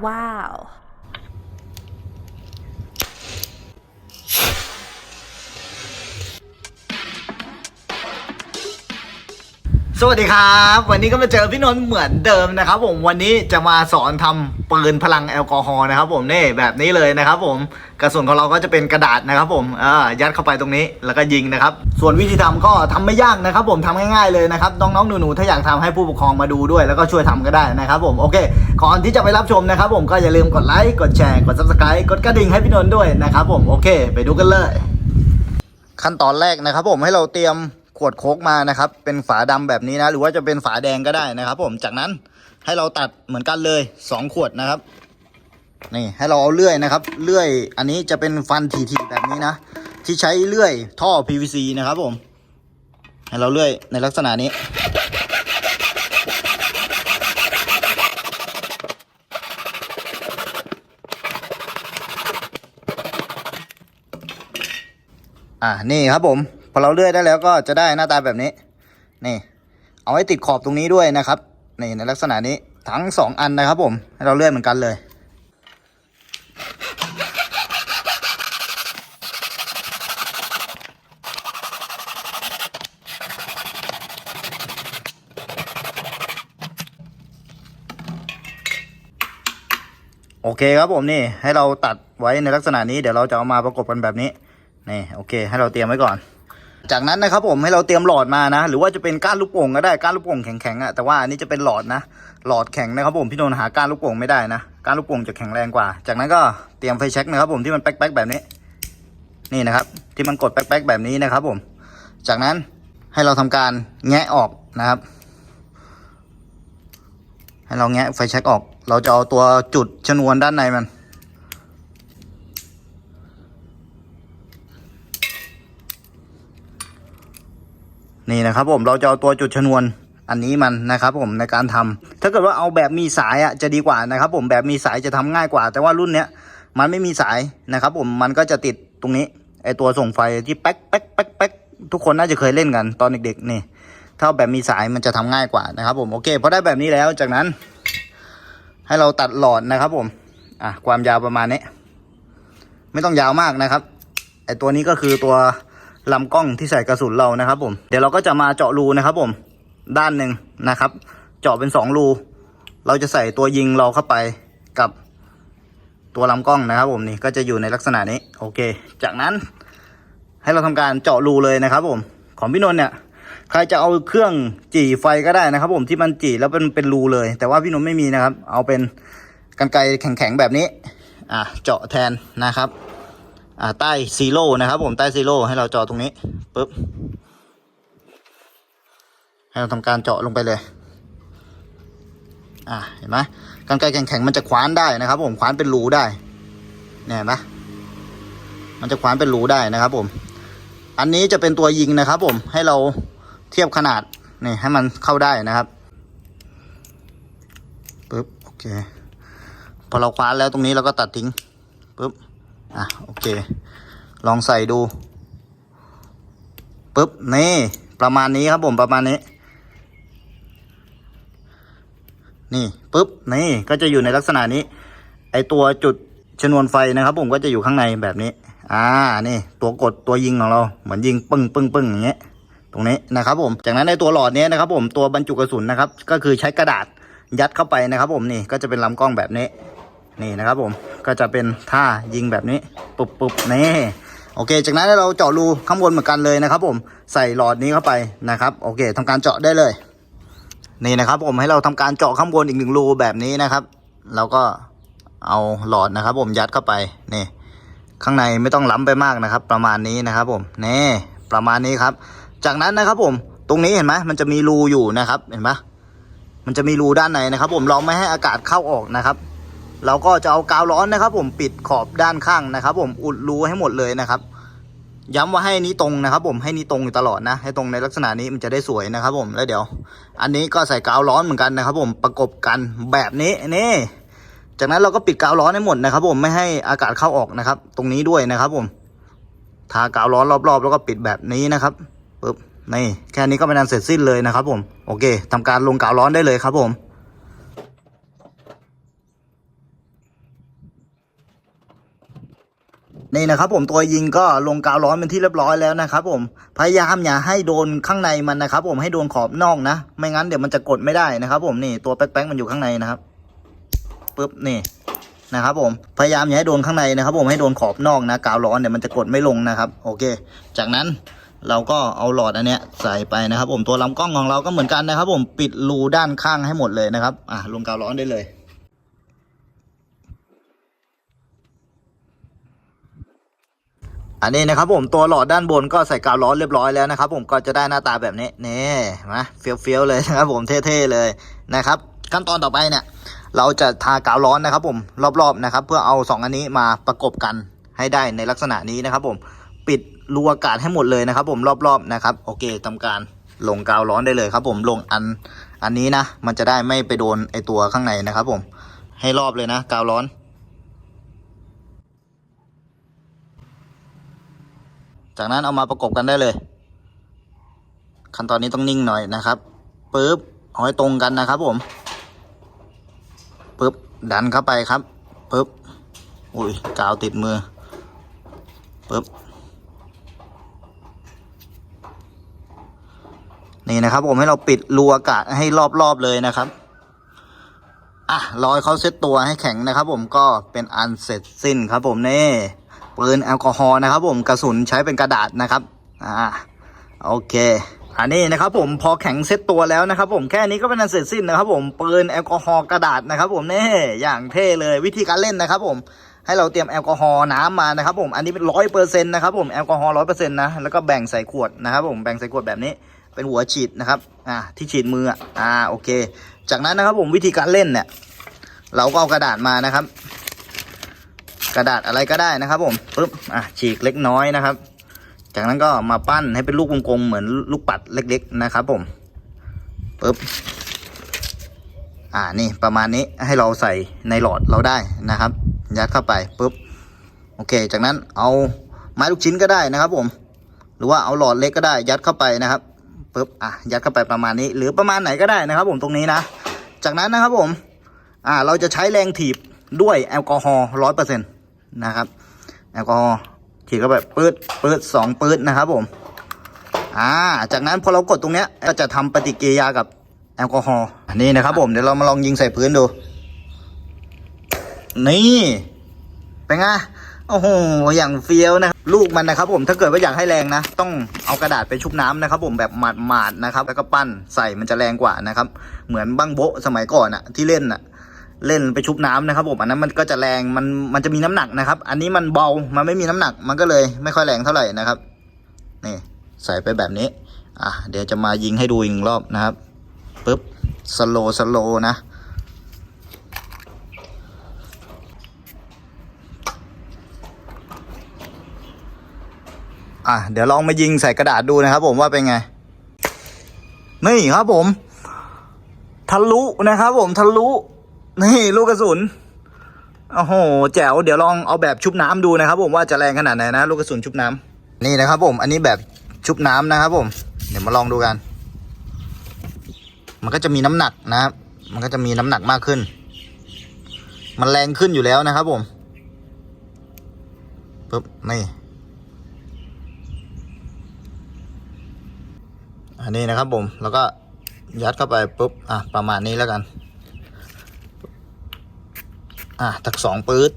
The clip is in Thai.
Wow. สวัสดีครับ วันนี้ก็มาเจอพี่นนท์เหมือนเดิมนะครับ ผมวันนี้จะมาสอนทำปืนพลังแอลกอฮอล์นะครับ ผมนี่แบบนี้เลยนะครับ ผมกระสุนของเราก็จะเป็นกระดาษนะครับ ผมอ่ายัดเข้าไปตรงนี้แล้วก็ยิงนะครับ ส่วนวิธีทำก็ทำไม่ยากนะครับ ผมทำง่ายๆเลยนะครับน้องๆหนูๆถ้าอยากทำให้ผู้ปกครองมาดูด้วย แล้วก็ช่วยทำก็ได้นะครับ ผมโอเคก่อนที่จะไปรับชมนะครับ ผมก็อย่าลืมกดไลค์กดแชร์กด subscribe กดกระดิ่งให้พี่นนท์ด้วยนะครับ ผมโอเค ไปดูกันเลย ขั้นตอนแรกนะครับ ผมให้เราเตรียม ขวดโค้กมานะครับ เป็นฝาดำแบบนี้นะ หรือว่าจะเป็นฝาแดงก็ได้นะครับ ผมจากนั้นให้เราตัดเหมือนกันเลยสองขวดนะครับนี่ให้เราเอาเลื่อยนะครับ เลื่อยอันนี้จะเป็นฟันทีๆแบบนี้นะ ที่ใช้เลื่อยท่อ PVC นะครับผม ให้เราเลื่อยในลักษณะนี้ อ่านี่ครับผม พอเราเลื่อยได้แล้วก็จะได้หน้าตาแบบนี้ นี่ เอาไว้ติดขอบตรงนี้ด้วยนะครับ นี่ในลักษณะนี้ทั้งสองอันนะครับ ผมให้เราเลื่อยเหมือนกันเลยโอเคครับผมนี่ให้เราตัดไว้ในลักษณะนี้เดี๋ยวเราจะเอามาประกบกันแบบนี้นี่โอเค ให้เราเตรียมไว้ก่อน จากนั้นนะครับผมให้เราเตรียมหลอดมานะ หรือว่าจะเป็นก้านลูกโป่งก็ได้ก้านลูกโป่งแข็งๆอะแต่ว่าอันนี้จะเป็นหลอดนะหลอดแข็งนะครับผมพี่นนท์หาก้านลูกโป่งไม่ได้นะก้านลูกโป่งจะแข็งแรงกว่า จากนั้นก็เตรียมไฟแช็กนะครับผมที่มันแป๊กๆแบบนี้ นี่นะครับ ที่มันกดแป๊กๆแบบนี้นะครับผม จากนั้นให้เราทำการแงะออกนะครับ ให้เราแงะไฟแช็กออก เราจะเอาตัวจุดชนวนด้านในมัน นี่นะครับผมเราจะเอาตัวจุดชนวนอันนี้มันนะครับผมในการทำถ้าเกิดว่าเอาแบบมีสายอะจะดีกว่านะครับผมแบบมีสายจะทำง่ายกว่า แต่ว่ารุ่นเนี้ยมันไม่มีสายนะครับผมมันก็จะติดตรงนี้ไอตัวส่งไฟที่แป๊กแป๊กแป๊กแป๊กทุกคนน่าจะเคยเล่นกันตอนเด็กๆนี่ถ้าแบบมีสายมันจะทำง่ายกว่านะครับผมโอเคพอได้แบบนี้แล้วจากนั้น ให้เราตัดหลอดนะครับผมอะความยาวประมาณนี้ ไม่ต้องยาวมากนะครับไอตัวนี้ก็คือตัว ลำกล้องที่ใส่กระสุนเรานะครับ ผม เดี๋ยวเราก็จะมาเจาะรูนะครับ ผม ด้านหนึ่งนะครับ เจาะเป็นสองรู เราจะใส่ตัวยิงเราเข้าไปกับตัวลำกล้องนะครับ ผมนี่ก็จะอยู่ในลักษณะนี้ โอเค จากนั้น ให้เราทำการเจาะรูเลยนะครับ ผม ของพี่นนท์เนี่ยใครจะเอาเครื่องจี่ไฟก็ได้นะครับ ผมที่มันจี่แล้วเป็นเป็นรูเลย แต่ว่าพี่นนท์ไม่มีนะครับ เอาเป็นกันไกแข็งๆแบบนี้ อะเจาะแทนนะครับ อ่าใต้ซีโร่นะครับ ผมใต้ซีโร่ให้เราเจาะตรงนี้ปุ๊บให้เราทำการเจาะลงไปเลย อ่าเห็นไหมกันไกรแข็งๆมันจะคว้านได้นะครับ ผมคว้านเป็นรูได้เนี่ยเห็นไหมมันจะคว้านเป็นรูได้นะครับ ผม อันนี้จะเป็นตัวยิงนะครับ ผมให้เราเทียบขนาดนี่ให้มันเข้าได้นะครับปุ๊บโอเคพอเราคว้านแล้วตรงนี้เราก็ตัดทิ้งปุ๊บ อะโอเค ลองใส่ดูปุ๊บนี่ประมาณนี้ครับผมประมาณนี้ นี่ปุ๊บนี่ก็จะอยู่ในลักษณะนี้ ไอตัวจุดชนวนไฟนะครับ ผมก็จะอยู่ข้างในแบบนี้ อ่านี่ตัวกดตัวยิงของเราเหมือนยิงปึ้งปึ้งปึ้งอย่างเงี้ยตรงนี้นะครับผม จากนั้นในตัวหลอดนี้นะครับ ผมตัวบรรจุกระสุนนะครับ ก็คือใช้กระดาษยัดเข้าไปนะครับ ผมนี่ก็จะเป็นลำกล้องแบบนี้ นี่นะครับผมก็จะเป็นท่ายิงแบบนี้ปุบปุบนี่โอเค จากนั้นเราเจาะรูข้างบนเหมือนกันเลยนะครับผมใส่หลอดนี้เข้าไปนะครับโอเคทำการเจาะได้เลย นี่นะครับผมให้เราทำการเจาะข้างบนอีกหนึ่งรูแบบนี้นะครับเราก็เอาหลอดนะครับ ผมยัดเข้าไปนี่ข้างในไม่ต้องล้ำไปมากนะครับ ประมาณนี้นะครับผมนี่ประมาณนี้ครับ จากนั้นนะครับผมตรงนี้เห็นไหมมันจะมีรูอยู่นะครับเห็นปะมันจะมีรูด้านในนะครับ ผมเราไม่ให้อากาศเข้าออกนะครับ เราก็จะเอากาวร้อนนะครับ ผมปิดขอบด้านข้างนะครับ ผมอุดรูให้หมดเลยนะครับ ย้ำว่าให้นี้ตรงนะครับ ผมให้นี้ตรงอยู่ตลอดนะ ให้ตรงในลักษณะนี้มันจะได้สวยนะครับ ผมแล้วเดี๋ยว อันนี้ก็ใส่กาวร้อนเหมือนกันนะครับ ผมประกบกันแบบนี้นี่จากนั้นเราก็ปิดกาวร้อนให้หมดนะครับ ผมไม่ให้อากาศเข้าออกนะครับ ตรงนี้ด้วยนะครับ ผมทากาวร้อนรอบๆ แล้วก็ปิดแบบนี้นะครับปึ๊บนี่แค่นี้ก็เป็นอันเสร็จสิ้นเลยนะครับ ผมโอเคทำการลงกาวร้อนได้เลยครับผม นี่นะครับผมตัวยิงก็ลงกาวร้อนเป็นที่เรียบร้อยแล้วนะครับผมพยายามอย่าให้โดนข้างในมันนะครับ ผมให้โดนขอบนอกนะ ไม่งั้นเดี๋ยวมันจะกดไม่ได้นะครับ ผมนี่ตัวแป๊กๆมันอยู่ข้างในนะครับปึ๊บนี่นะครับผมพยายามอย่าให้โดนข้างในนะครับ ผมให้โดนขอบนอกนะกาวร้อนเดี๋ยวมันจะกดไม่ลงนะครับ โอเค จากนั้นเราก็เอาหลอดอันเนี้ยใส่ไปนะครับ ผมตัวลำกล้องของเราก็เหมือนกันนะครับ ผมปิดรูด้านข้างให้หมดเลยนะครับ อะลงกาวร้อนได้เลย อันนี้นะครับผมตัวหลอดด้านบนก็ใส่กาวร้อนเรียบร้อยแล้วนะครับผมก็จะได้หน้าตาแบบนี้นี่มาเฟี้ยวเฟี้ยวๆเลยนะครับผมเท่ๆเลยนะครับ ขั้นตอนต่อไปเนี่ย เราจะทากาวร้อนนะครับผมรอบๆนะครับ เพื่อเอาสองอันนี้มาประกบกันให้ได้ในลักษณะนี้นะครับผมปิดรูอากาศให้หมดเลยนะครับ ผมรอบๆนะครับ โอเคทำการลงกาวร้อนได้เลยครับ ผมลงอันอันนี้นะ มันจะได้ไม่ไปโดนไอตัวข้างในนะครับ ผมให้รอบเลยนะ กาวร้อน จากนั้นเอามาประกบกันได้เลย ขั้นตอนนี้ต้องนิ่งหน่อยนะครับปึ๊บเอาให้ตรงกันนะครับผมปึ๊บดันเข้าไปครับปึ๊บอุ้ยกาวติดมือปึ๊บนี่นะครับผมให้เราปิดรูอากาศให้รอบๆเลยนะครับอะรอให้เขาเซตตัวให้แข็งนะครับผมก็เป็นอันเสร็จสิ้นครับผมนี่ ปืนแอลกอฮอล์นะครับผมกระสุนใช้เป็นกระดาษนะครับอ่าโอเคอันนี้นะครับผมพอแข็งเซ็ตตัวแล้วนะครับผมแค่นี้ก็เป็นอันเสร็จสิ้นนะครับผมปืนแอลกอฮอล์กระดาษนะครับผมนี่อย่างเท่เลยวิธีการเล่นนะครับผมให้เราเตรียมแอลกอฮอล์น้ำมานะครับผมอันนี้เป็นร้อยเปอร์เซ็นต์นะครับผมแอลกอฮอล์ร้อยเปอร์เซ็นต์นะแล้วก็แบ่งใส่ขวดนะครับผมแบ่งใส่ขวดแบบนี้เป็นหัวฉีดนะครับอ่าที่ฉีดมืออะอ่าโอเค จากนั้นนะครับผมวิธีการเล่นเนี่ยเราก็เอากระดาษมานะครับ กระดาษอะไรก็ได้นะครับผมปึ๊บอะฉีกเล็กน้อยนะครับ จากนั้นก็มาปั้นให้เป็นลูกวงกลมเหมือนลูกปัดเล็ก ๆ นะครับผมปึ๊บอ่านี่ประมาณนี้ให้เราใส่ในหลอดเราได้นะครับ ยัดเข้าไปปึ๊บโอเค จากนั้นเอาไม้ลูกชิ้นก็ได้นะครับ ผม หรือว่าเอาหลอดเล็กก็ได้ ยัดเข้าไปนะครับปึ๊บอะยัดเข้าไปประมาณนี้ หรือประมาณไหนก็ได้นะครับ ผมตรงนี้นะ จากนั้นนะครับผมอ่าเราจะใช้แรงถีบด้วยแอลกอฮอล์ร้อยเปอร์เซ็นต์ นะครับแอลกอฮอล์ฉีดเข้าไปปืดปืดสองปืดนะครับผมอ่าจากนั้นพอเรากดตรงเนี้ยก็จะทำปฏิกิริยากับแอลกอฮอล์นนี้นะครับผมเดี๋ยวเรามาลองยิงใส่พื้นดู นี่เป็นไงโอ้โห อย่างเฟี้ยวนะลูกมันนะครับผม ถ้าเกิดว่าอยากให้แรงนะ ต้องเอากระดาษไปชุบน้ำนะครับผมแบบหมาดๆนะครับ แล้วก็ปั้นใส่มันจะแรงกว่านะครับ เหมือนบังโบะสมัยก่อนอะที่เล่นอะ เล่นไปชุบน้ำนะครับผมอันนั้นมันก็จะแรงมันมันจะมีน้ำหนักนะครับ อันนี้มันเบามันไม่มีน้ำหนัก มันก็เลยไม่ค่อยแรงเท่าไหร่นะครับนี่ใส่ไปแบบนี้อะเดี๋ยวจะมายิงให้ดูอีกรอบนะครับปึ๊บสโลสโลนะอะเดี๋ยวลองมายิงใส่กระดาษดูนะครับผมว่าเป็นไง นี่ครับผม ทะลุนะครับผมทะลุ นี่ลูกกระสุนโอ้โหแจ๋วเดี๋ยวลองเอาแบบชุบน้ำดูนะครับ ผมว่าจะแรงขนาดไหนนะลูกกระสุนชุบน้ำนี่นะครับ ผม อันนี้แบบชุบน้ำนะครับ ผม เดี๋ยวมาลองดูกัน มันก็จะมีน้ำหนักนะครับ มันก็จะมีน้ำหนักมากขึ้น มันแรงขึ้นอยู่แล้วนะครับ ผมปึ๊บนี่อันนี้นะครับผมแล้วก็ยัดเข้าไปปุ๊บอะประมาณนี้แล้วกัน อะทักสองปื๊ด